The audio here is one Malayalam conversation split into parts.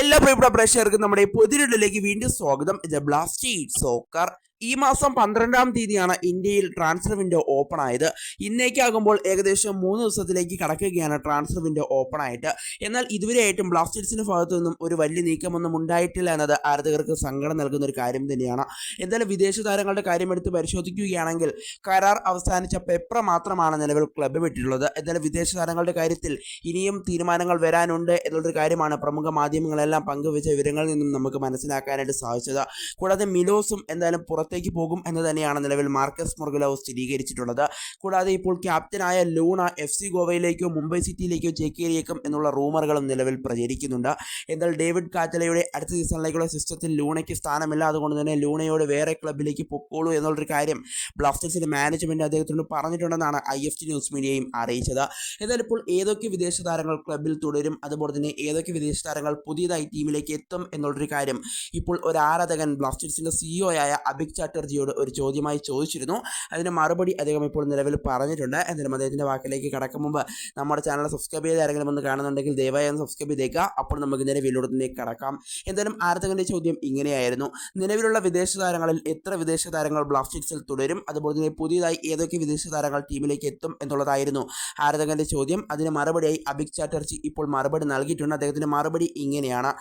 എല്ലാ പ്രിയപ്പെട്ട പ്രേക്ഷകർക്കും നമ്മുടെ പുതിരിടിലേക്ക് വീണ്ടും സ്വാഗതം. ഇത് ബ്ലാസ്റ്റേഴ്സ് സോക്കർ ഈ മാസം പന്ത്രണ്ടാം തീയതിയാണ് ഇന്ത്യയിൽ ട്രാൻസ്ഫർ വിൻഡോ ഓപ്പൺ ആയത്. ഇന്നേക്കാകുമ്പോൾ ഏകദേശം മൂന്ന് ദിവസത്തിലേക്ക് കടക്കുകയാണ് ട്രാൻസ്ഫർ വിൻഡോ ഓപ്പൺ ആയിട്ട്. എന്നാൽ ഇതുവരെയായിട്ടും ബ്ലാസ്റ്റേഴ്സിന്റെ ഭാഗത്തു നിന്നും ഒരു വലിയ നീക്കമൊന്നും ഉണ്ടായിട്ടില്ല എന്നത് ആരാധകർക്ക് സങ്കടം നൽകുന്ന ഒരു കാര്യം തന്നെയാണ്. എന്തായാലും വിദേശ താരങ്ങളുടെ കാര്യം എടുത്ത് പരിശോധിക്കുകയാണെങ്കിൽ കരാർ അവസാനിച്ച പെപ്ര മാത്രമാണ് നിലവിൽ ക്ലബ്ബ് വിട്ടിട്ടുള്ളത്. എന്തായാലും വിദേശ താരങ്ങളുടെ കാര്യത്തിൽ ഇനിയും തീരുമാനങ്ങൾ വരാനുണ്ട് എന്നുള്ളൊരു കാര്യമാണ് പ്രമുഖ മാധ്യമങ്ങളെല്ലാം പങ്കുവച്ച വിവരങ്ങളിൽ നിന്നും നമുക്ക് മനസ്സിലാക്കാനായിട്ട് സാധിച്ചത്. കൂടാതെ മിലോസും എന്തായാലും പുറത്തേക്ക് പോകും എന്ന് തന്നെയാണ് നിലവിൽ മാർക്കസ് മുർഗലോ സ്ഥിരീകരിച്ചിട്ടുള്ളത്. കൂടാതെ ഇപ്പോൾ ക്യാപ്റ്റനായ ലൂണ എഫ് സി ഗോവയിലേക്കോ മുംബൈ സിറ്റിയിലേക്കോ ചേക്കേറിയേക്കും എന്നുള്ള റൂമറുകളും നിലവിൽ പ്രചരിക്കുന്നുണ്ട്. എന്നാൽ ഡേവിഡ് കാറ്റലയുടെ അടുത്ത സീസണിലേക്കുള്ള സിസ്റ്റത്തിൽ ലൂണയ്ക്ക് സ്ഥാനമില്ല. അതുകൊണ്ട് തന്നെ ലൂണയോട് വേറെ ക്ലബിലേക്ക് പൊക്കോളൂ എന്നുള്ളൊരു കാര്യം ബ്ലാസ്റ്റേഴ്സിന്റെ മാനേജ്മെന്റ് അദ്ദേഹത്തിനോട് പറഞ്ഞിട്ടുണ്ടെന്നാണ് ഐ എഫ് ടി ന്യൂസ് മീഡിയയും അറിയിച്ചത്. എന്നാൽ ഇപ്പോൾ ഏതൊക്കെ വിദേശ താരങ്ങൾ ക്ലബിൽ തുടരും? അതുപോലെ തന്നെ ഏതൊക്കെ വിദേശ താരങ്ങൾ പുതിയതായി ടീമിലേക്ക് എത്തും എന്നുള്ളൊരു കാര്യം ഇപ്പോൾ ഒരു ആരാധകൻ ബ്ലാസ്റ്റേഴ്സിന്റെ സിഇഒ ആയ അഭിക് ചാറ്റർജിയോട് ഒരു ചോദ്യമായി ചോദിച്ചിരുന്നു. അതിന് മറുപടി അദ്ദേഹം ഇപ്പോൾ നിലവിൽ പറഞ്ഞിട്ടുണ്ട്. എന്തായാലും അദ്ദേഹത്തിന്റെ വാക്കിലേക്ക് കടക്കും മുമ്പ് നമ്മുടെ ചാനൽ സബ്സ്ക്രൈബ് ചെയ്ത് ആരെങ്കിലും ഒന്ന് കാണുന്നുണ്ടെങ്കിൽ ദയവായി ഒന്ന് സബ്സ്ക്രൈബ് ചെയ്തേക്കുക. അപ്പോൾ നമുക്ക് നേരെ വീഡിയോത്തിലേക്ക് കടക്കാം. എന്തായാലും ആരാധകന്റെ ചോദ്യം ഇങ്ങനെയായിരുന്നു. നിലവിലുള്ള വിദേശ താരങ്ങളിൽ എത്ര വിദേശ താരങ്ങൾ ബ്ലാസ്റ്റേഴ്സിൽ തുടരും? അതുപോലെ തന്നെ പുതിയതായി ഏതൊക്കെ വിദേശ താരങ്ങൾ ടീമിലേക്ക് എത്തും എന്നുള്ളതായിരുന്നു ആരാധകന്റെ ചോദ്യം. അതിന് മറുപടിയായി അഭിക് ചാറ്റർജി ഇപ്പോൾ മറുപടി നൽകിയിട്ടുണ്ട്. അദ്ദേഹത്തിന്റെ മറുപടി ഇങ്ങനെയാണ്.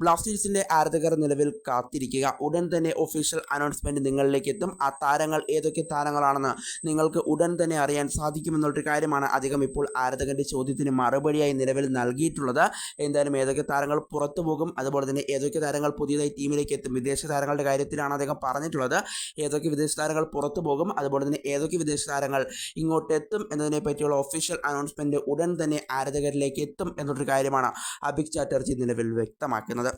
ബ്ലാസ്റ്റേഴ്സിന്റെ ആരാധകർ നിലവിൽ കാത്തിരിക്കുക. ഉടൻ തന്നെ ഒഫീഷ്യൽ അനൗൺസ്മെന്റ് നിങ്ങളിലേക്ക് എത്തും ആ താരങ്ങൾ ഏതൊക്കെ താരങ്ങളാണെന്ന് നിങ്ങൾക്ക് ഉടൻ തന്നെ അറിയാൻ സാധിക്കുമെന്നുള്ളൊരു കാര്യമാണ് അദ്ദേഹം ഇപ്പോൾ ആരാധകന്റെ ചോദ്യത്തിന് മറുപടിയായി നിലവിൽ നൽകിയിട്ടുള്ളത്. എന്തായാലും ഏതൊക്കെ താരങ്ങൾ പുറത്തു പോകും അതുപോലെ തന്നെ ഏതൊക്കെ താരങ്ങൾ പുതിയതായി ടീമിലേക്ക് എത്തും വിദേശ താരങ്ങളുടെ കാര്യത്തിലാണ് അദ്ദേഹം പറഞ്ഞിട്ടുള്ളത്. ഏതൊക്കെ വിദേശ താരങ്ങൾ പുറത്തു പോകും അതുപോലെ തന്നെ ഏതൊക്കെ വിദേശ താരങ്ങൾ ഇങ്ങോട്ട് എത്തും എന്നതിനെ പറ്റിയുള്ള ഒഫീഷ്യൽ അനൗൺസ്മെന്റ് ഉടൻ തന്നെ ആരാധകരിലേക്ക് എത്തും എന്നൊരു കാര്യമാണ് അഭിക് ചാറ്റർജി നിലവിൽ വ്യക്തമാക്കുന്നത്.